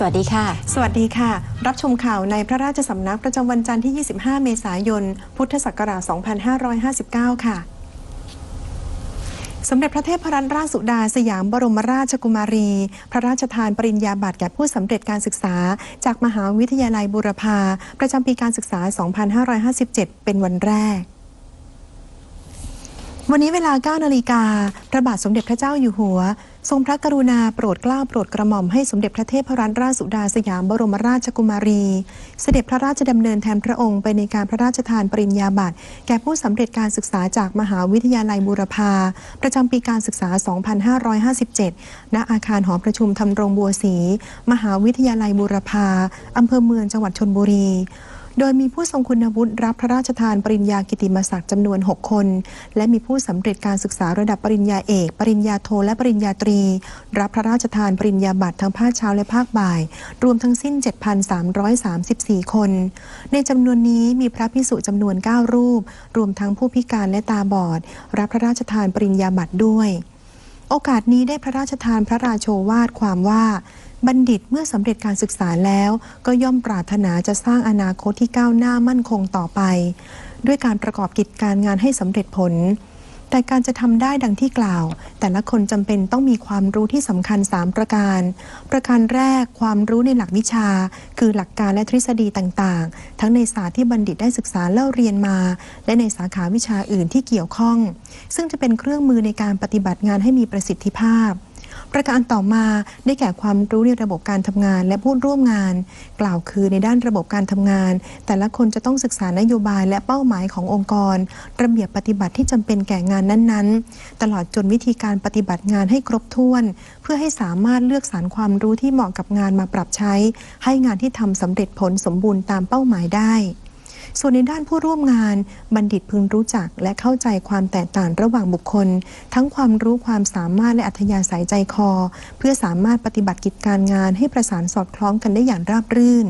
สวัสดีค่ะ สวัสดีค่ะ รับชมข่าวในพระราชสำนักประจำวันจันทร์ที่ 25 เมษายน พุทธศักราช 2559 ค่ะสมเด็จพระเทพรัตนราชสุดาสยามบรมราชกุมารี พระราชทานปริญญาบัตรแก่ผู้สำเร็จการศึกษา จากมหาวิทยาลัยบูรพา ประจำปีการศึกษา 2557 เป็นวันแรก วันนี้เวลา 9 นาฬิกา พระบาทสมเด็จพระเจ้าอยู่หัว ทรงพระกรุณาโปรดเกล้าโปรดกระหม่อมให้สมเด็จพระเทพรัตนราชสุดาสยามบรมราชกุมารี เสด็จพระราชดำเนินแทนพระองค์ไปในการพระราชทานปริญญาบัตรแก่ผู้สำเร็จการศึกษาจากมหาวิทยาลัยบูรพา ประจำปีการศึกษา 2557 ณ อาคารหอประชุมทำรงบัวศรีมหาวิทยาลัยบูรพาอำเภอเมืองจังหวัดชนบุรี โดยมีผู้ทรงคุณวุฒิรับพระราชทานปริญญากิติมศักดิ์จำนวน 6 คน และมีผู้สำเร็จการศึกษาระดับปริญญาเอก ปริญญาโทและปริญญาตรี รับพระราชทานปริญญาบัตรทั้งภาคเช้าและภาคบ่าย รวมทั้งสิ้น 7,334 คน ในจำนวนนี้มีพระพิสุจำนวน 9 รูป รวมทั้งผู้พิการและตาบอด รับพระราชทานปริญญาบัตรด้วย โอกาสนี้ได้พระราชทานพระราโชวาทความว่า บัณฑิตเมื่อสำเร็จการศึกษาแล้ว ก็ย่อมปรารถนาจะสร้างอนาคตที่ก้าวหน้ามั่นคงต่อไป ด้วยการประกอบกิจการงานให้สำเร็จผล แต่การจะทำได้ดังที่กล่าว แต่ละคนจำเป็นต้องมีความรู้ที่สำคัญ 3 ประการ ประการแรกความรู้ในหลักวิชา คือหลักการและทฤษฎีต่างๆ ทั้งในศาสตร์ที่บัณฑิตได้ศึกษาเล่าเรียนมา และในสาขาวิชาอื่นที่เกี่ยวข้อง ซึ่งจะเป็นเครื่องมือในการปฏิบัติงานให้มีประสิทธิภาพ ประการต่อมาได้แก่ความรู้ในระบบการทำงาน และผู้ร่วมงาน กล่าวคือในด้านระบบการทำงาน แต่ละคนจะต้องศึกษานโยบายและเป้าหมายขององค์กร ระเบียบปฏิบัติที่จำเป็นแก่งานนั้นๆ ตลอดจนวิธีการปฏิบัติงานให้ครบถ้วน เพื่อให้สามารถเลือกสารความรู้ที่เหมาะกับงานมาปรับใช้ ให้งานที่ทำสำเร็จผลสมบูรณ์ตามเป้าหมายได้ ส่วนในด้านผู้ร่วมงาน บัณฑิตพึงรู้จักและเข้าใจความแตกต่างระหว่างบุคคล ทั้งความรู้ความสามารถและอัธยาศัยใจคอ เพื่อสามารถปฏิบัติกิจการงานให้ประสานสอดคล้องกันได้อย่างราบรื่น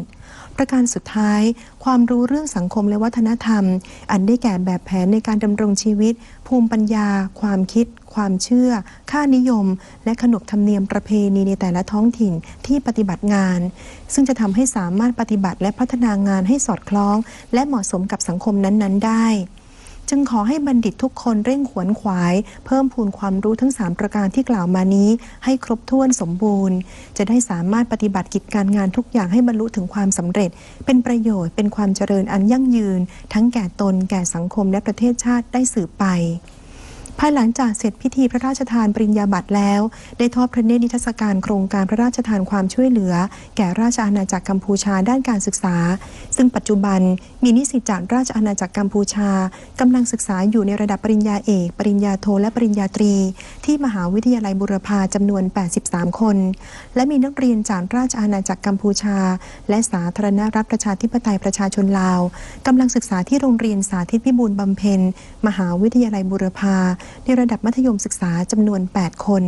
ประการสุดท้าย ความรู้เรื่องสังคมและวัฒนธรรม อันได้แก่แบบแผนในการดำรงชีวิต ภูมิปัญญา ความคิด ความเชื่อ ค่านิยม และขนบธรรมเนียมประเพณีในแต่ละท้องถิ่นที่ปฏิบัติงาน ซึ่งจะทำให้สามารถปฏิบัติและพัฒนางานให้สอดคล้อง และเหมาะสมกับสังคมนั้น ๆ ได้ จึงขอให้บัณฑิตทุกคนเร่งขวนขวาย เพิ่มพูนความรู้ทั้ง 3 ประการที่กล่าวมานี้ ให้ครบถ้วนสมบูรณ์ จะได้สามารถปฏิบัติกิจการงานทุกอย่างให้บรรลุถึงความสำเร็จ เป็นประโยชน์เป็นความเจริญอันยั่งยืน ทั้งแก่ตนแก่สังคมและประเทศชาติได้สืบไป ภายหลังจากเสร็จพิธีพระราชทานปริญญาบัตรแล้ว ได้ทอดพระเนตรนิทรรศการโครงการพระราชทานความช่วยเหลือ แก่ราชอาณาจักรกัมพูชาด้านการศึกษา ซึ่งปัจจุบันมีนิสิตจากราชอาณาจักรกัมพูชากำลังศึกษาอยู่ในระดับปริญญาเอก ปริญญาโทและปริญญาตรี ที่มหาวิทยาลัยบุรพาจำนวน 83 คน และมีนักเรียนจากราชอาณาจักรกัมพูชา และสาธารณรัฐประชาธิปไตยประชาชนลาวกำลังศึกษาที่โรงเรียนสาธิตพิบูลบำเพ็ญมหาวิทยาลัยบุรพาในระดับมัธยมศึกษาจำนวน 8 คน